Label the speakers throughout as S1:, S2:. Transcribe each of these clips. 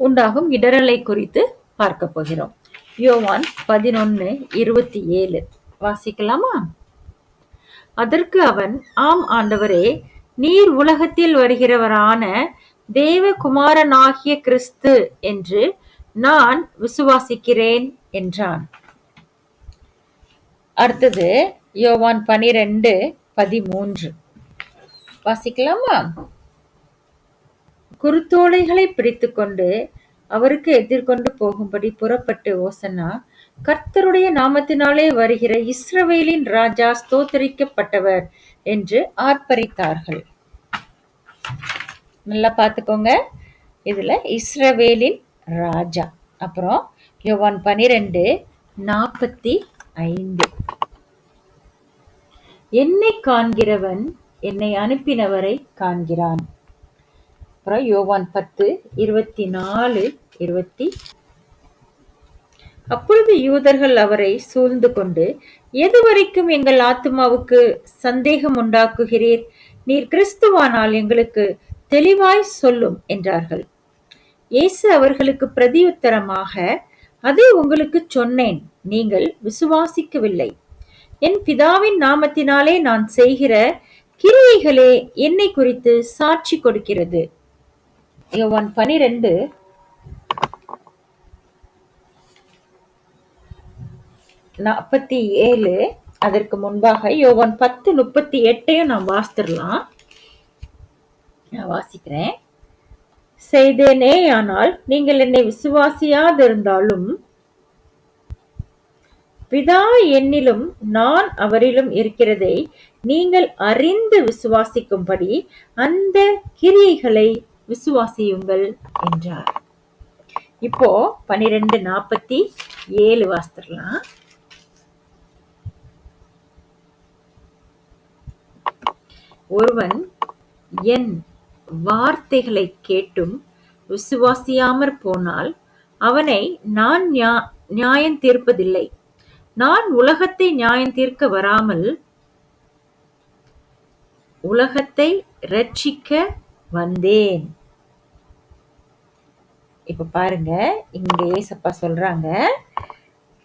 S1: உண்டாகும் இடரலை குறித்து பார்க்க போகிறோம். யோவான் பதினொன்னு இருபத்தி ஏழு. வாசிக்கலாமா? அதற்கு அவன் ஆம் ஆண்டவரே நீர் உலகத்தில் வருகிறவரான தேவகுமாரனாகிய கிறிஸ்து என்று நான் விசுவாசிக்கிறேன் என்றான். அடுத்தது யோவான் பனிரெண்டு பதிமூன்று. வாசிக்கலாமா? குருத்தோலைகளை பிடித்துக்கொண்டு அவருக்கு எதிர்கொண்டு போகும்படி புறப்பட்டு ஓசன்னா கர்த்தருடைய நாமத்தினாலே வருகிற இஸ்ரவேலின் ராஜா ஸ்தோத்தரிக்கப்பட்டவர் என்று ஆர்ப்பரித்தார்கள். நல்லா பார்த்துக்கோங்க. இதுல இஸ்ரவேலின் ராஜா. அப்புறம் யோவான் பனிரெண்டு நாற்பத்தி ஐந்து. என்னை காண்கிறவன் என்னை அனுப்பினவரை காண்கிறான். அப்புறம் யோவான் பத்து இருபத்தி நாலு இருபத்தி. அப்பொழுது யூதர்கள் அவரை சூழ்ந்து கொண்டு எதுவரைக்கும் எங்கள் ஆத்மாவுக்கு சந்தேகம் உண்டாக்குகிறீர்? நீர் கிறிஸ்துவானால் எங்களுக்கு தெளிவாய் சொல்லும் என்றார்கள். இயேசு அவர்களுக்கு பிரதியுத்தரமாக அதை உங்களுக்கு சொன்னேன் நீங்கள் விசுவாசிக்கவில்லை. என் பிதாவின் நாமத்தினாலே நான் செய்கிற கிரியைகளே என்னை குறித்து சாட்சி கொடுக்கிறது. யோவான் பனிரெண்டு. நாற்பத்தி ஏழு. அதற்கு முன்பாக யோவான் பத்து முப்பத்தி எட்டையும் நான் வாசித்துடலாம் நான் வாசிக்கிறேன். செய்தேனே ஆனால் நீங்கள் என்னை விசுவாசியாதிருந்தாலும் பிதா என்னிலும் நான் அவரிலும் இருக்கிறதை நீங்கள் அறிந்து விசுவாசிக்கும்படி அந்த கிரியைகளை விசுவாசியுங்கள் என்றார். இப்போ பனிரெண்டு நாற்பத்தி ஏழு வாசித்திரலாம் ஒருவன் என் வார்த்தைகளை கேட்டும் விசுவாசியாமற் போனால் அவனை நான் நியா- நியாயம் தீர்ப்பதில்லை. நான் உலகத்தை நியாயம் தீர்க்க வராமல் உலகத்தை ரட்சிக்க வந்தேன். இப்ப பாருங்க இங்க ஏசப்பா சொல்றாங்க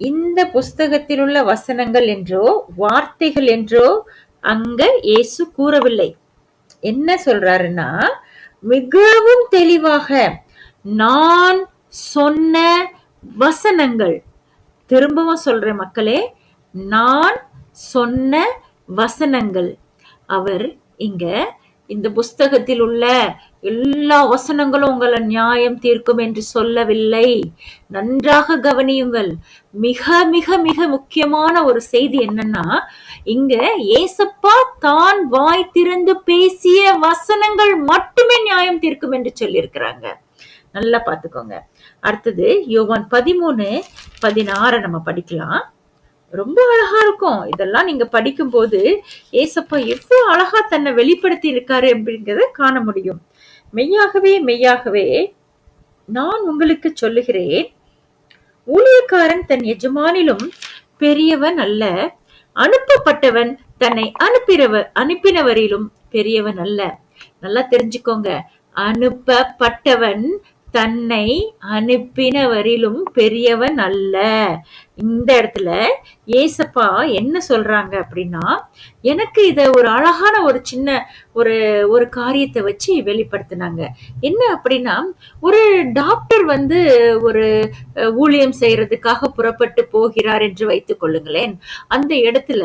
S1: இந்த புஸ்தகத்தில் உள்ள வசனங்கள் என்றோ வார்த்தைகள் என்றோ அங்க இயேசு கூறவில்லை. என்ன சொல்றாருன்னா மிகவும் தெளிவாக நான் சொன்ன வசனங்கள். திரும்பவும் சொல்றேன் மக்களே நான் சொன்ன வசனங்கள். அவர் இங்க இந்த புஸ்தகத்தில் உள்ள எல்லா வசனங்களும் உங்களை நியாயம் தீர்க்கும் என்று சொல்லவில்லை. நன்றாக கவனியுங்கள். மிக மிக மிக முக்கியமான ஒரு செய்தி என்னன்னா இங்க ஏசப்பா தான் வாய் திறந்து பேசிய வசனங்கள் மட்டுமே நியாயம் தீர்க்கும் என்று சொல்லியிருக்கிறாங்க. நல்லா பாத்துக்கோங்க அடுத்தது யோவான் பதிமூணு பதினாறு நம்ம படிக்கலாம். ரொம்ப அழகா இருக்கும். இதெல்லாம் நீங்க படிக்கும்போது ஏசப்பா எவ்வளவு அழகா தன்னை வெளிப்படுத்தி இருக்காரு அப்படிங்கிறத காண முடியும். மெய்யாகவே மெய்யாகவே நான் உங்களுக்கு சொல்லுகிறேன். ஊழியக்காரன் தன் எஜமானிலும் பெரியவன் அல்ல. அனுப்பப்பட்டவன் தன்னை அனுப்பினவ அனுப்பினவரிலும் பெரியவன் அல்ல. நல்லா தெரிஞ்சுக்கோங்க. அனுப்பப்பட்டவன் தன்னை அனுப்பினவரிலும் பெரியவன் அல்ல. இந்த இடத்துல ஏசப்பா என்ன சொல்றாங்க அப்படின்னா எனக்கு இத ஒரு அழகான ஒரு சின்ன ஒரு ஒரு காரியத்தை வச்சு வெளிப்படுத்தினாங்க. என்ன அப்படின்னா ஒரு டாக்டர் வந்து ஒரு ஊழியம் செய்யறதுக்காக புறப்பட்டு போகிறார் என்று வைத்துக் கொள்ளுங்களேன். அந்த இடத்துல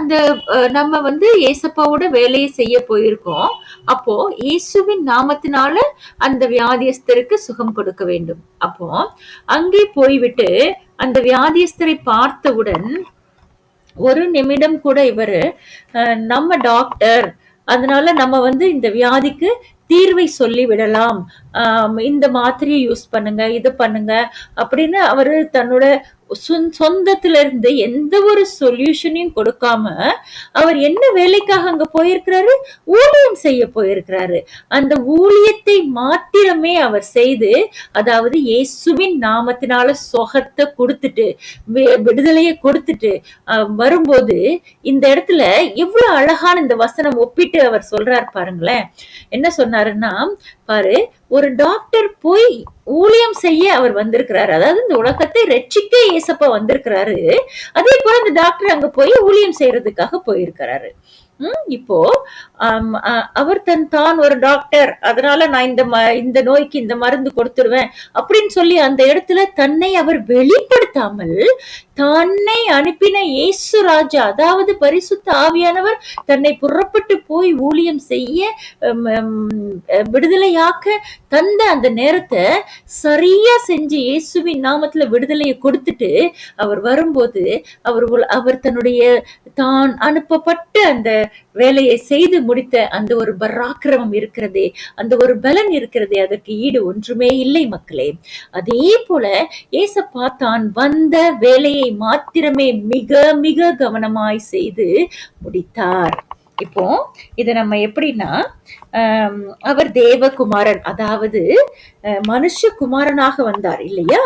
S1: அந்த- நம்ம வந்து ஏசப்பாவோட வேலையை செய்ய போயிருக்கோம். அப்போ இயேசுவின் நாமத்தினால அந்த வியாதியஸ்தருக்கு சுகம் கொடுக்க வேண்டும். அப்போ அங்கே போய்விட்டு அந்த வியாதியஸ்தரை பார்த்தவுடன் ஒரு நிமிடம் கூட இவரு அஹ், நம்ம டாக்டர் அதனால நம்ம வந்து இந்த வியாதிக்கு தீர்வை சொல்லி விடலாம். இந்த மாத்திரையை யூஸ் பண்ணுங்க இது பண்ணுங்க அப்படின்னு அவரு தன்னோட சொந்தத்துல இருந்து எந்த ஒரு சொல்யூஷனையும் கொடுக்காம அவர் என்ன வேலைக்காக அங்க போயிருக்கிறாரு? ஊழியம் செய்ய போயிருக்கிறாரு. அந்த ஊழியத்தை மாத்திரமே அவர் செய்து அதாவது இயேசுவின் நாமத்தினால சொகத்தை கொடுத்துட்டு வி- விடுதலையை கொடுத்துட்டு அஹ், வரும்போது இந்த இடத்துல எவ்வளவு அழகான இந்த வசனம் ஒப்பிட்டு அவர் சொல்றார் பாருங்களேன். என்ன சொன்னாருன்னா பாரு ஒரு டாக்டர் போய் ஊழியம் செய்ய அவர் வந்திருக்கிறாரு. அதாவது இந்த உலகத்தை ரட்சிக்க ஏசப்பா வந்திருக்கிறாரு. அதே போல இந்த டாக்டர் அங்க போய் ஊழியம் செய்யறதுக்காக போயிருக்கிறாரு. இப்போ அவர் தன் தான் ஒரு டாக்டர் அதனால நான் இந்த ம- இந்த நோய்க்கு இந்த மருந்து கொடுத்துருவேன் அப்படின்னு சொல்லி அந்த இடத்துல தன்னை அவர் வெளிப்படுத்தாமல் தன்னை அனுப்பின இயேசு ராஜா அதாவது பரிசுத்த ஆவியானவர் தன்னை புறப்பட்டு போய் ஊழியம் செய்ய விடுதலையாக்க தந்த அந்த நேரத்தை சரியா செஞ்சு இயேசுவின் நாமத்துல விடுதலையை கொடுத்துட்டு அவர் வரும்போது அவர் அவர் தன்னுடைய தான் அனுப்பப்பட்ட அந்த வேலையை செய்து முடித்த அந்த ஒரு பராக்கிரமம் இருக்கிறதே அந்த ஒரு பலன் இருக்கிறதே அதற்கு ஈடு ஒன்றுமே இல்லை மக்களே. அதே போல ஏசப்பா தான் வந்த வேலையை மாத்திரமே மிக மிக கவனமாய் செய்து முடித்தார். இப்போ இதை நம்ம எப்படின்னா அவர் தேவகுமாரன் அதாவது அஹ், மனுஷகுமாரனாக வந்தார் இல்லையா?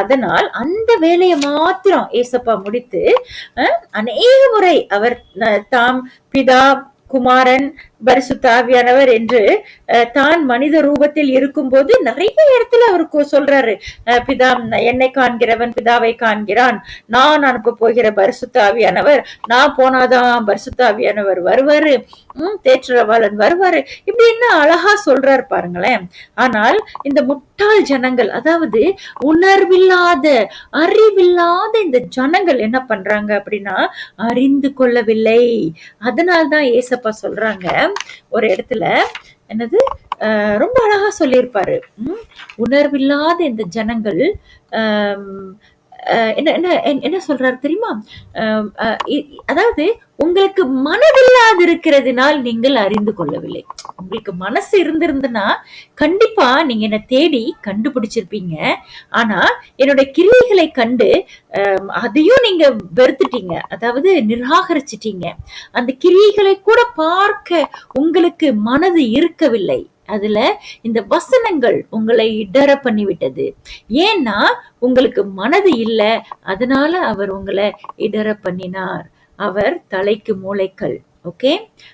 S1: அதனால் அந்த வேலையை மாத்திரம் ஏசப்பா முடித்து அநேக முறை அவர் அஹ், தாம் பிதா குமாரன் பரிசுத்தாவியானவர் என்று அஹ், தான் மனித ரூபத்தில் இருக்கும்போது நிறைய இடத்துல அவர் சொல்றாரு. அஹ், பிதா என்னை காண்கிறவன் பிதாவை காண்கிறான். நான் அனுப்ப போகிற பரிசுத்தாவியானவர் நான் போனாதான் பரிசுத்தாவியானவர் வருவாரு. உம் தேற்றரவாளன் வருவாரு. இப்படி என்ன அழகா சொல்றாரு பாருங்களேன். ஆனால் இந்த முட்டாள் ஜனங்கள் அதாவது உணர்வில்லாத அறிவில்லாத இந்த ஜனங்கள் என்ன பண்றாங்க அப்படின்னா அறிந்து கொள்ளவில்லை. அதனால்தான் ஏசப்பா சொல்றாங்க ஒரு இடத்துல என்னது ரொம்ப அழகா சொல்லியிருப்பாரு. உம் உணர்வில்லாத இந்த ஜனங்கள் என்ன என்ன என்ன- என்ன சொல்றாரு தெரியுமா? அஹ் அதாவது உங்களுக்கு மனதில்லாது இருக்கிறதுனால் நீங்கள் அறிந்து கொள்ளவில்லை. உங்களுக்கு மனசு இருந்திருந்துன்னா கண்டிப்பா நீங்க என்ன தேடி கண்டுபிடிச்சிருப்பீங்க. ஆனா என்னுடைய கிரியைகளை கண்டு அதையும் நீங்க வெறுத்துட்டீங்க. அதாவது நிராகரிச்சிட்டீங்க. அந்த கிரியைகளை கூட பார்க்க உங்களுக்கு மனது இருக்கவில்லை. அதுல இந்த வசனங்கள் உங்களை இடர பண்ணிவிட்டது. ஏன்னா உங்களுக்கு மனது இல்லை அதனால அவர் உங்களை இடர பண்ணினார். அவர் தலைக்கு மூளைக்கல் ஓகே?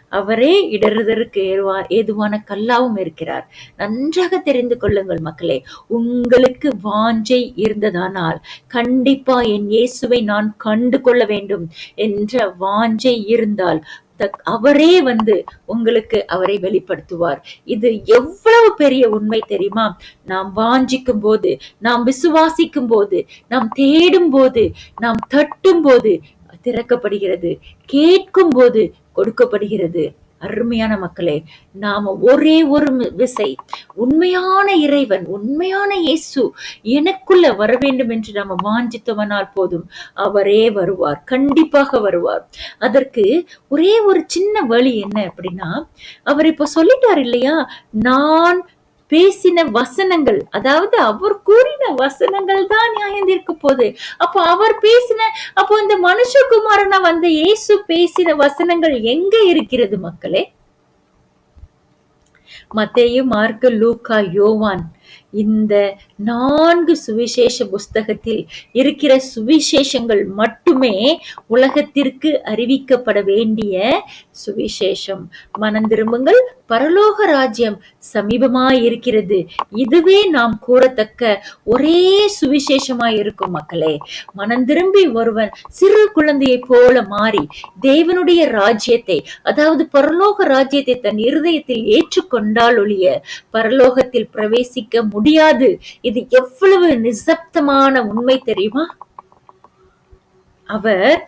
S1: அவரே இடறுதற்கு ஏதுவா ஏதுவான கல்லாவும் இருக்கிறார். நன்றாக தெரிந்து கொள்ளுங்கள் மக்களே உங்களுக்கு வாஞ்சை இருந்ததானால் கண்டிப்பா என் இயேசுவை நான் கண்டு கொள்ள வேண்டும் என்ற வாஞ்சை இருந்தால் அவரே வந்து உங்களுக்கு அவரை வெளிப்படுத்துவார். இது எவ்வளவு பெரிய உண்மை தெரியுமா? நாம் வாஞ்சிக்கும் போது நாம் விசுவாசிக்கும் போது நாம் தேடும் போது நாம் தட்டும் போது திறக்கப்படுகிறது கேட்கும் போது கொடுக்கப்படுகிறது. அருமையான மக்களே நாம ஒரே ஒரு விசை உண்மையான இறைவன் உண்மையான இயேசு எனக்குள்ள வர வேண்டும் என்று நாம வாஞ்சித்தவனால் போதும் அவரே வருவார் கண்டிப்பாக வருவார். அதற்கு ஒரே ஒரு சின்ன வழி என்ன அப்படின்னா அவர் இப்ப சொல்லிட்டார் இல்லையா நான் பேசின வசனங்கள் அதாவது அவர் கூறின வசனங்கள் தான் நியாயம் தீர்க்க போகுது. அப்போ அவர் பேசின அப்போ இந்த மனுஷகுமாரனா வந்த இயேசு பேசின வசனங்கள் எங்க இருக்கிறது மக்களே? மத்தேயு மார்க்கு லூக்கா யோவான் இந்த நான்கு சுவிசேஷ புஸ்தகத்தில் இருக்கிற சுவிசேஷங்கள் மட்டுமே உலகத்திற்கு அறிவிக்கப்பட வேண்டிய சுவிசேஷம். மனம் திரும்புங்கள். பரலோக ராஜ்யம் சமீபமாய் இருக்கிறது. இதுவே நாம் கூறத்தக்க ஒரே சுவிசேஷமாய் இருக்கும் மக்களே. மனம் திரும்பி ஒருவன் சிறு குழந்தையை போல மாறி தேவனுடைய ராஜ்யத்தை அதாவது பரலோக ராஜ்யத்தை தன் இருதயத்தில் ஏற்றுக்கொண்டால் ஒழிய பரலோகத்தில் பிரவேசிக்க முடியாது. இது எவ்வளவு நிசப்தமான உண்மை தெரியுமா? அவர்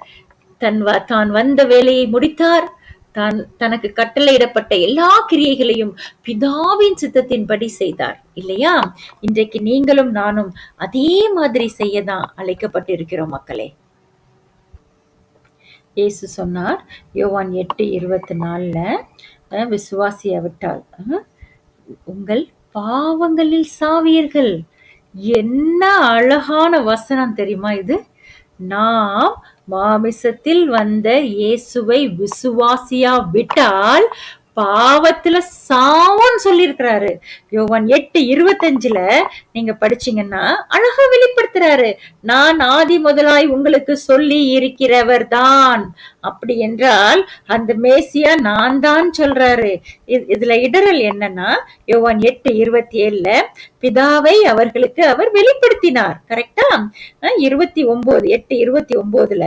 S1: தன் தான் வந்த வேலையை முடித்தார். தான் தனக்கு கட்டளையிடப்பட்ட எல்லா கிரியைகளையும் பிதாவின் சித்தத்தின்படி செய்தார். இல்லையா? இன்றைக்கு நீங்களும் நானும் அதே மாதிரி செய்யதான் அழைக்கப்பட்டிருக்கிறோம் மக்களே. இயேசு சொன்னார் யோவான் எட்டு இருபத்தி நாலுல அஹ், விட்டால் உங்கள் பாவங்களில் சாவீர்கள் என்ன அழகான வசனம் தெரியுமா இது? நாம் மாமிசத்தில் வந்த இயேசுவை விசுவாசியா விட்டால் பாவத்துல சாவோன்னு சொல்லியிருக்கிறாரு. யோவான் எட்டு இருபத்தஞ்சுல நீங்க படிச்சீங்கன்னா அழகா வெளிப்படுத்துறாரு. நான் ஆதி முதலாய் உங்களுக்கு சொல்லி இருக்கிறவர் தான் அப்படி என்றால் அந்த மேசியா நான் தான் சொல்றாரு இதுல இடரல் என்னன்னா யோவான் எட்டு இருபத்தி ஏழுல பிதாவை அவர்களுக்கு அவர் வெளிப்படுத்தினார். கரெக்டா அஹ் இருபத்தி ஒன்பது எட்டு இருபத்தி ஒன்பதுல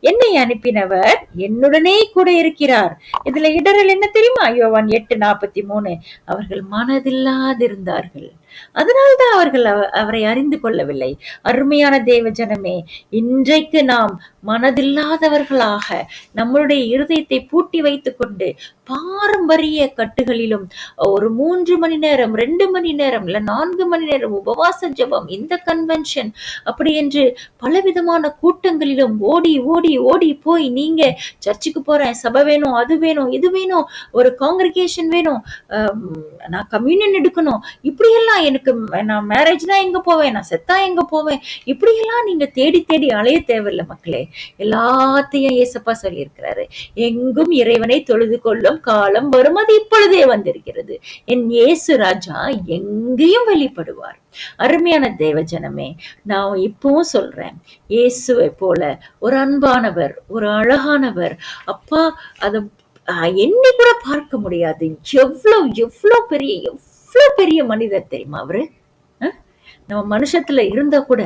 S1: என்னை அனுப்பினவர் என்னுடனே கூட இருக்கிறார். இதுல இடரல் என்ன தெரியுமா? யோவான் எட்டு நாற்பத்தி மூணு அவர்கள் மனதில்லாதிருந்தார்கள். அதனால்தான் அவர்கள் அவரை அறிந்து கொள்ளவில்லை. அருமையான தேவ ஜனமே இன்றைக்கு நாம் மனதில்லாதவர்களாக நம்மளுடைய இருதயத்தை பூட்டி வைத்துக் கொண்டு பாரம்பரிய கட்டுகளிலும் ஒரு மூன்று மணி நேரம் ரெண்டு மணி நேரம் இல்லை நான்கு மணி நேரம் உபவாச ஜபம் இந்த கன்வென்ஷன் அப்படி என்று பலவிதமான கூட்டங்களிலும் ஓடி ஓடி ஓடி போய் நீங்க சர்ச்சுக்கு போறேன் சபை வேணும் அது வேணும் இது வேணும் ஒரு காங்கிரிகேஷன் வேணும் நான் கம்யூனியன் எடுக்கணும் இப்படியெல்லாம் எனக்கு நான் மேரேஜ்னா எங்க போவேன்? நான் செத்தா எங்க போவேன்? இப்படியெல்லாம் நீங்க தேடி தேடி அலைய தேவையில்லை மக்களே. எல்லாத்தையும் ஏசப்பா சொல்லியிருக்கிறாரு. எங்கும் இறைவனை தொழுது கொள்ளும் காலம் வரும் அது இப்பொழுதே வந்திருக்கிறது. என் இயேசு ராஜா எங்கேயும் வெளிப்படுவார். அருமையான தேவஜனமே நான் இப்பவும் சொல்றேன். இயேசுவை போல ஒரு அன்பானவர் ஒரு அழகானவர். அப்பா அதை எண்ணி கூட பார்க்க முடியாது. எவ்வளவு எவ்வளவு பெரிய எவ்வளவு பெரிய மனிதர் தெரியுமா அவரு? நம்ம மனுஷத்துல இருந்தா கூட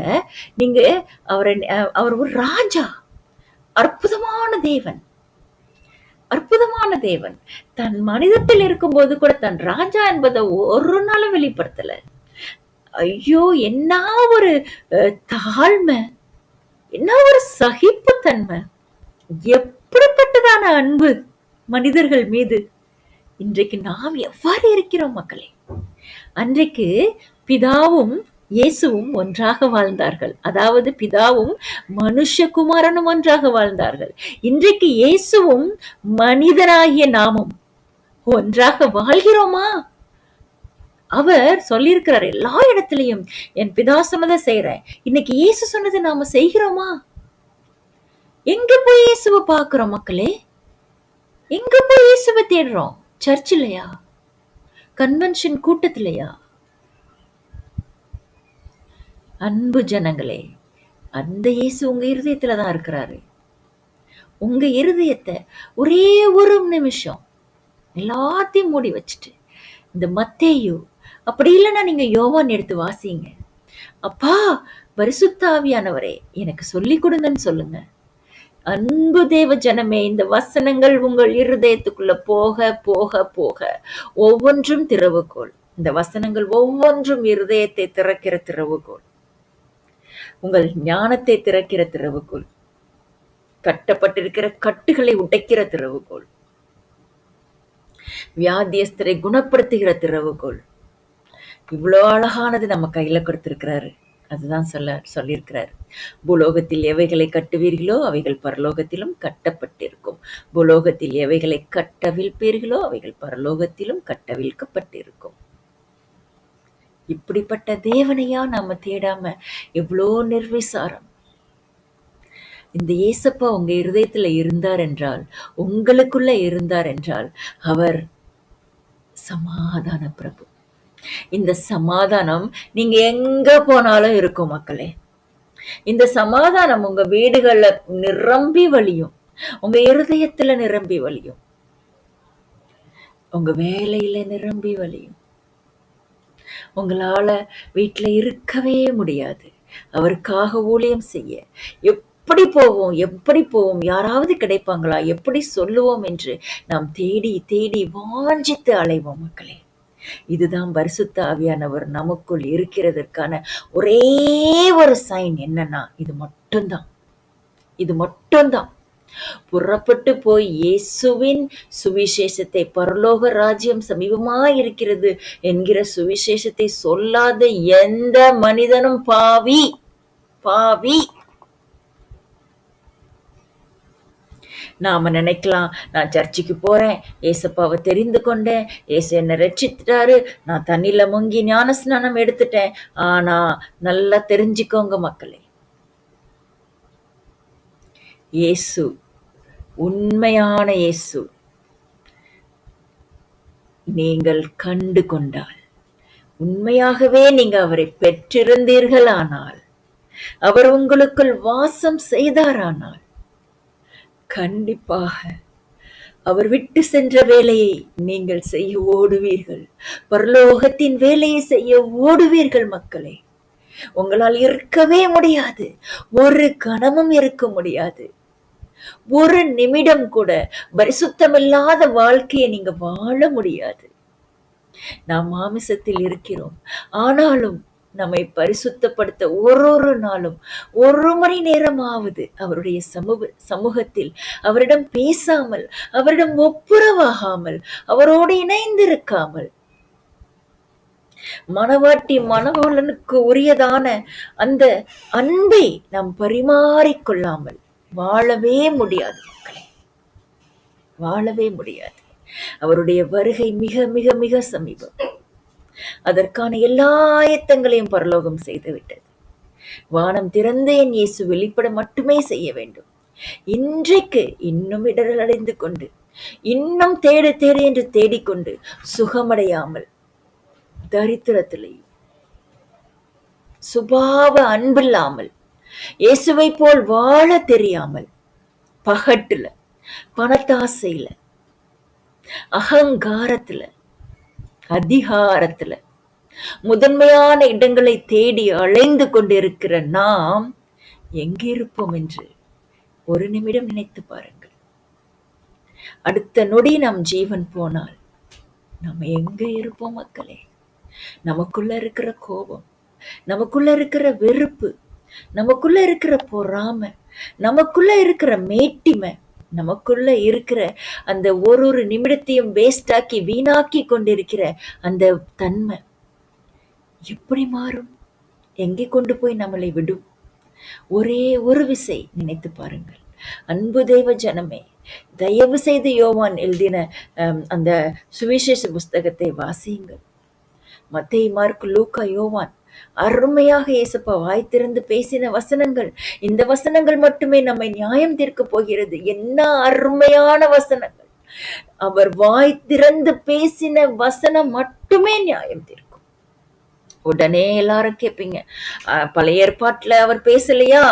S1: நீங்க அவரை அஹ், அவர் ஒரு ராஜா. அற்புதமான தேவன். அற்புதமான தேவன். தன் மனிதத்தில் இருக்கும்போது கூட தன் ராஜா என்பதை ஒரு நாளும் வெளிப்படுத்தல. ஐயோ என்ன ஒரு அஹ், தாழ்மை என்ன ஒரு சகிப்புத்தன்மை. எப்படிப்பட்டதான அன்பு மனிதர்கள் மீது. இன்றைக்கு நாம் எவ்வாறு இருக்கிறோம் மக்களே? அன்றைக்கு பிதாவும் இயேசுவும் ஒன்றாக வாழ்ந்தார்கள். அதாவது பிதாவும் மனுஷகுமாரனும் ஒன்றாக வாழ்ந்தார்கள். இன்றைக்கு இயேசுவும் மனிதனாகிய நாமும் ஒன்றாக வாழ்கிறோமா? அவர் சொல்லியிருக்கிறார் எல்லா இடத்துலையும். என் பிதா சொன்னதை செய்யறேன் இன்னைக்கு இயேசு சொன்னதை நாம செய்கிறோமா? எங்க போய் இயேசுவை பார்க்கிறோம் மக்களே? எங்க போய் இயேசுவை தேடுறோம்? சர்ச்சிலையா கன்வென்ஷன் கூட்டத்திலையா? அன்பு ஜனங்களே அந்த இயேசு உங்க இருதயத்துல தான் இருக்கிறாரு. உங்க இருதயத்தை ஒரே ஒரு நிமிஷம் எல்லாத்தையும் மூடி வச்சுட்டு இந்த மத்தேயு அப்படி இல்லைன்னா நீங்க யோவான் எடுத்து வாசிங்க. அப்பா பரிசுத்த ஆவியானவரே எனக்கு சொல்லி கொடுங்கன்னு சொல்லுங்க. அன்பு தேவ ஜனமே இந்த வசனங்கள் உங்கள் இருதயத்துக்குள்ள போக போக போக. ஒவ்வொன்றும் திறவுகோள். இந்த வசனங்கள் ஒவ்வொன்றும் இருதயத்தை திறக்கிற திறவுகோள். உங்கள் ஞானத்தை திறக்கிற திறவுகோள். கட்டப்பட்டிருக்கிற கட்டுகளை உடைக்கிற திறவுகோள். வியாதியஸ்தரை குணப்படுத்துகிற திறவுகோள். இவ்வளோ அழகானது நம்ம கையில கொடுத்திருக்கிறாரு. அதுதான் சொல்ல சொல்லியிருக்கிறார். பூலோகத்தில் எவைகளை கட்டுவீர்களோ அவைகள் பரலோகத்திலும் கட்டப்பட்டிருக்கும். பூலோகத்தில் எவைகளை கட்டவிழ்ப்பீர்களோ அவைகள் பரலோகத்திலும் கட்டவிழ்க்கப்பட்டிருக்கும். இப்படிப்பட்ட தேவனையா நாம தேடாம எவ்வளோ நிர்விசாரம். இந்த இயேசப்பா உங்க இருதயத்துல இருந்தார் என்றால் உங்களுக்குள்ள இருந்தார் என்றால் அவர் சமாதான பிரபு. இந்த சமாதானம் நீங்க எங்க போனாலும் இருக்கும் மக்களே. இந்த சமாதானம் உங்க வீடுகள்ல நிரம்பி வழியும். உங்க இருதயத்துல நிரம்பி வழியும். உங்க வேலையில நிரம்பி வழியும். உங்களால வீட்டுல இருக்கவே முடியாது. அவருக்காக ஊழியம் செய்ய. எப்படி போவோம் எப்படி போவோம் யாராவது கிடைப்பாங்களா எப்படி சொல்லுவோம் என்று நாம் தேடி தேடி வாஞ்சித்து அலைவோம் மக்களே. இதுதான் பரிசுத்த ஆவியானவர் நமக்குள் இருக்கிறதற்கான ஒரே ஒரு சைன் என்னன்னா இது மட்டும்தான். இது மட்டும்தான். புறப்பட்டு போய் இயேசுவின் சுவிசேஷத்தை பரலோக ராஜ்யம் சமீபமா இருக்கிறது என்கிற சுவிசேஷத்தை சொல்லாத எந்த மனிதனும் பாவி பாவி. நாம நினைக்கலாம். நான் சர்ச்சுக்கு போறேன். ஏசப்பாவை தெரிந்து கொண்டேன். ஏசு என்னை ரட்சித்துட்டாரு. நான் தண்ணியில் முங்கி ஞான ஸ்நானம் எடுத்துட்டேன். ஆனா நல்லா தெரிஞ்சுக்கோங்க மக்களே. இயேசு உண்மையான இயேசு நீங்கள் கண்டு கொண்டால். உண்மையாகவே நீங்க அவரை பெற்றிருந்தீர்களானால். அவர் உங்களுக்குள் வாசம் செய்தாரானால்.
S2: கண்டிப்பாக. அவர் விட்டு சென்ற வேலையை நீங்கள் செய்ய ஓடுவீர்கள். பரலோகத்தின் வேலையை செய்ய ஓடுவீர்கள் மக்களே. உங்களால் இருக்கவே முடியாது. ஒரு கணமும் இருக்க முடியாது. ஒரு நிமிடம் கூட பரிசுத்தமில்லாத வாழ்க்கையை நீங்க வாழ முடியாது. நாம் மாமிசத்தில் இருக்கிறோம். ஆனாலும் நம்மை பரிசுத்தப்படுத்த ஒரு ஒரு நாளும் ஒரு மணி நேரமாவது அவருடைய சமூக சமூகத்தில் அவரிடம் பேசாமல் அவரிடம் ஒப்புரவாகாமல் அவரோடு இணைந்திருக்காமல் மனவாட்டி மனவாளனுக்கு உரியதான அந்த அன்பை நாம் பரிமாறிக்கொள்ளாமல் வாழவே முடியாது மக்களே. வாழவே முடியாது. அவருடைய வருகை மிக மிக மிக சமீபம். அதற்கான எல்லா ஆயத்தங்களையும் பரலோகம் செய்துவிட்டது. வானம் திறந்து என் இயேசு வெளிப்பட மட்டுமே செய்ய வேண்டும். இன்றைக்கு இன்னும் இடரல் அடைந்து கொண்டு இன்னும் தேடு தேடு என்று தேடிக்கொண்டு சுகமடையாமல் தரித்திரத்திலே சுபாவ அன்பில்லாமல் இயேசுவை போல் வாழ தெரியாமல் பகட்டுல பணத்தாசையில அகங்காரத்துல அதிகாரத்துல முதன்மையான இடங்களை தேடி அலைந்து கொண்டிருக்கிற நாம் எங்கே இருப்போம் என்று ஒரு நிமிடம் நினைத்து பாருங்கள். அடுத்த நொடி நம் ஜீவன் போனால் நம்ம எங்க இருப்போம் மக்களே? நமக்குள்ள இருக்கிற கோபம் நமக்குள்ள இருக்கிற வெறுப்பு நமக்குள்ள இருக்கிற பொறாமை நமக்குள்ள இருக்கிற மேட்டிமை நமக்குள்ள இருக்கிற அந்த ஒரு ஒரு நிமிடத்தையும் வேஸ்டாக்கி வீணாக்கி கொண்டிருக்கிற அந்த தன்மை எப்படி மாறும்? எங்கே கொண்டு போய் நம்மளை விடும்? ஒரே ஒரு விசை நினைத்து பாருங்கள். அன்பு தெய்வ ஜனமே தயவு செய்து யோவான் எழுதின அந்த சுவிசேஷ புஸ்தகத்தை வாசியுங்கள். மத்திய மார்க் லூக்கா யோவான் அருமையாக இயேசப்பா வாய் திறந்து பேசின வசனங்கள். இந்த வசனங்கள் மட்டுமே நம்மை நியாயம் தீர்க்க போகிறது. என்ன அருமையான வசனங்கள். அவர் வாய் திறந்து பேசின வசனம் மட்டுமே நியாயம் தீர்க்கும். உடனே எல்லாரும் கேட்பீங்க பழைய ஏற்பாட்டுல அவர் பேசலையா?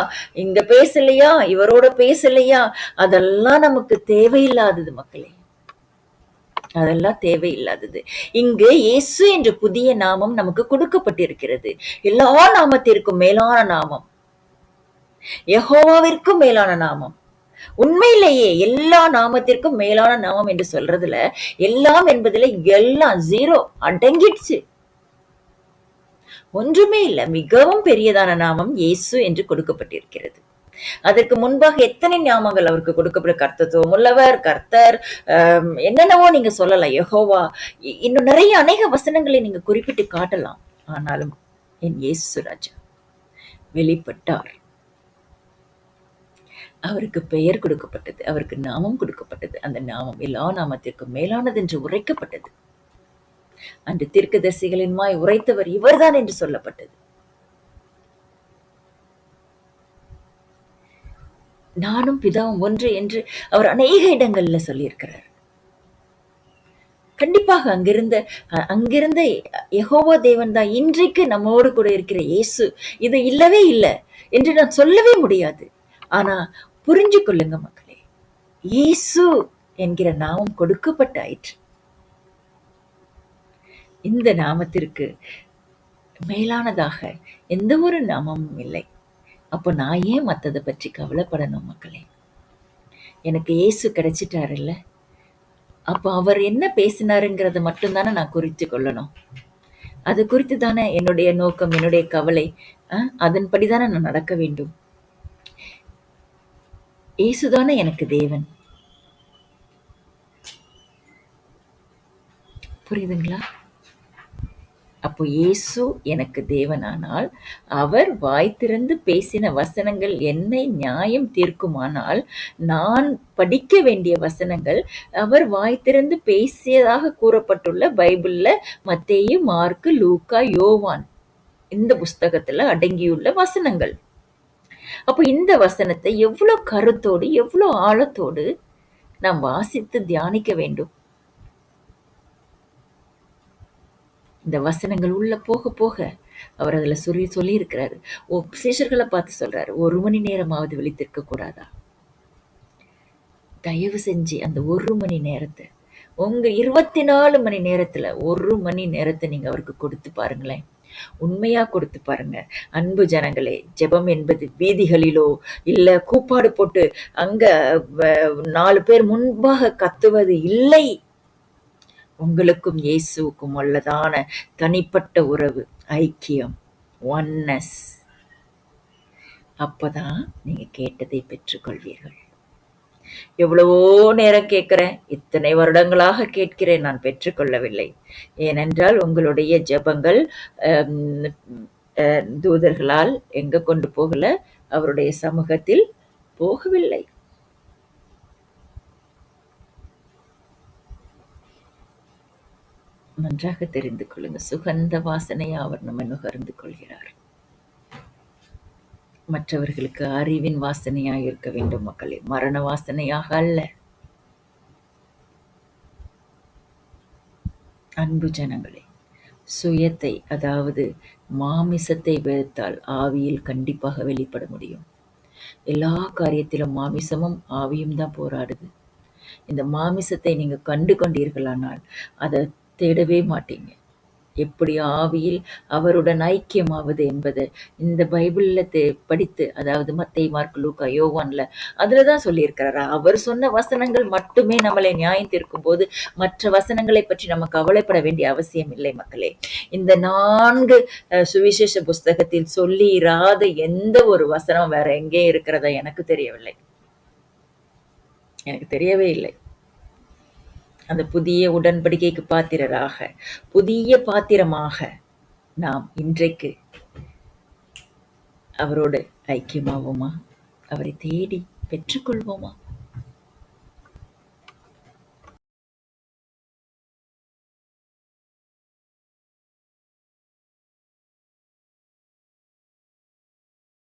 S2: இங்க பேசலையா? இவரோட பேசலையா? அதெல்லாம் நமக்கு தேவையில்லாதது மக்களே. அதெல்லாம் தேவையில்லாதது. இங்கு இயேசு என்ற புதிய நாமம் நமக்கு கொடுக்கப்பட்டிருக்கிறது. எல்லா நாமத்திற்கும் மேலான நாமம். யகோவாவிற்கும் மேலான நாமம். உண்மையிலேயே எல்லா நாமத்திற்கும் மேலான நாமம் என்று சொல்றதுல எல்லாம் என்பதுல எல்லாம் ஜீரோ அடங்கிடுச்சு. ஒன்றுமே இல்லை. மிகவும் பெரியதான நாமம் இயேசு என்று கொடுக்கப்பட்டிருக்கிறது. அதற்கு முன்பாக எத்தனை ஞாபகங்கள் அவருக்கு கொடுக்கப்பட்ட கர்த்தத்துவம் உள்ளவர் கர்த்தர் என்னென்னவோ நீங்க சொல்லலாம். யகோவா இன்னும் நிறைய அநேக வசனங்களை நீங்க குறிப்பிட்டு காட்டலாம். ஆனாலும் என் இயேசு ராஜா வெளிப்பட்டார். அவருக்கு பெயர் கொடுக்கப்பட்டது அவருக்கு நாமம் கொடுக்கப்பட்டது. அந்த நாமம் எல்லா நாமத்திற்கும் மேலானது என்று உரைக்கப்பட்டது. அன்று தீர்க்கதரிசிகளின் மாய் உரைத்தவர் இவர்தான் என்று சொல்லப்பட்டது. நானும் பிதாவும் ஒன்று என்று அவர் அநேக இடங்கள்ல சொல்லியிருக்கிறார். கண்டிப்பாக அங்கிருந்த அங்கிருந்த யகோவா தேவன் தான் இன்றைக்கு நம்மோடு கூட இருக்கிற இயேசு. இது இல்லவே இல்லை என்று நான் சொல்லவே முடியாது. ஆனா புரிஞ்சு கொள்ளுங்க மக்களே இயேசு என்கிற நாமம் கொடுக்கப்பட்டாயிற்று. இந்த நாமத்திற்கு மேலானதாக எந்த ஒரு நாமமும் இல்லை. அப்போ நான் ஏன் மற்றதை பற்றி கவலைப்படணும் மக்களே? எனக்கு ஏசு கிடைச்சிட்டாருல்ல. அப்போ அவர் என்ன பேசினாருங்கிறத மட்டும்தானே நான் குறித்து கொள்ளணும். அது குறித்து தானே என்னுடைய நோக்கம் என்னுடைய கவலை. அதன்படி தானே நான் நடக்க வேண்டும். இயேசுதானே எனக்கு தேவன். புரியுதுங்களா? அப்போ இயேசு எனக்கு தேவனானால் அவர் வாய் திறந்து பேசின வசனங்கள் என்னை நியாயம் தீர்க்குமானால் நான் படிக்க வேண்டிய வசனங்கள் அவர் வாய் திறந்து பேசியதாக கூறப்பட்டுள்ள பைபிளில் மத்தேயு மார்க்கு லூக்கா யோவான் இந்த புஸ்தகத்தில் அடங்கியுள்ள வசனங்கள். அப்போ இந்த வசனத்தை எவ்வளோ கருத்தோடு எவ்வளோ ஆழத்தோடு நாம் வாசித்து தியானிக்க வேண்டும். இந்த வசனங்கள் உள்ள போக போக அவர் அதுல சொல்லி சொல்லி இருக்கிறாரு ஓ சிஷர்களை பார்த்து சொல்றாரு ஒரு மணி நேரமாவது விழித்திருக்க கூடாதா? தயவு செஞ்சு அந்த ஒரு மணி நேரத்தை உங்க இருபத்தி நாலு மணி நேரத்துல ஒரு மணி நேரத்தை நீங்க அவருக்கு கொடுத்து பாருங்களேன். உண்மையா கொடுத்து பாருங்க. அன்பு ஜனங்களே ஜெபம் என்பது வீதிகளிலோ இல்ல கூப்பாடு போட்டு அங்க நாலு பேர் முன்பாக கத்துவது இல்லை. உங்களுக்கும் இயேசுவுக்கும் உள்ளதான தனிப்பட்ட உறவு ஐக்கியம் ஒன்னஸ் அப்போதான் நீங்க கேட்டதை பெற்றுக்கொள்வீர்கள். எவ்வளவோ நேரம் கேட்கிறேன் இத்தனை வருடங்களாக கேட்கிறேன் நான் பெற்றுக்கொள்ளவில்லை. ஏனென்றால் உங்களுடைய ஜெபங்கள் அஹ், தூதர்களால் எங்க கொண்டு போகல அவருடைய சமூகத்தில் போகவில்லை. நன்றாக தெரிந்து கொள்ளுங்க. சுகந்த வாசனையை அவர் நம்ம நுகர்ந்து கொள்கிறார். மற்றவர்களுக்கு அறிவின் வாசனையாக இருக்க வேண்டும் மக்களே. மரண வாசனையாக அல்ல. அன்பு ஜனங்களே சுயத்தை அதாவது மாமிசத்தை வெறுத்தால் ஆவியில் கண்டிப்பாக வெளிப்பட முடியும். எல்லா காரியத்திலும் மாமிசமும் ஆவியும் தான் போராடுது. இந்த மாமிசத்தை நீங்க கண்டு கொண்டீர்களானால் அதை தேடவே மாட்டீங்க. எப்படி ஆவியில் அவருடன் ஐக்கியமாவது என்பதை இந்த பைபிள்ல தே படித்து அதாவது மத்தை மார்க் லூக்கா யோவான்ல அதில் தான் சொல்லியிருக்கிறாரா. அவர் சொன்ன வசனங்கள் மட்டுமே நம்மளை நியாயம் தீர்க்கும் போது மற்ற வசனங்களை பற்றி நம்ம கவலைப்பட வேண்டிய அவசியம் இல்லை மக்களே. இந்த நான்கு சுவிசேஷ புஸ்தகத்தில் சொல்லி இராத எந்த ஒரு வசனம் வேற எங்கே இருக்கிறதா எனக்கு தெரியவில்லை. எனக்கு தெரியவே இல்லை. அந்த புதிய உடன்படிக்கைக்கு பாத்திரராக புதிய பாத்திரமாக நாம் இன்றைக்கு அவரோடு ஐக்கியமாவோமா? அவரை தேடி பெற்றுக்கொள்வோமா?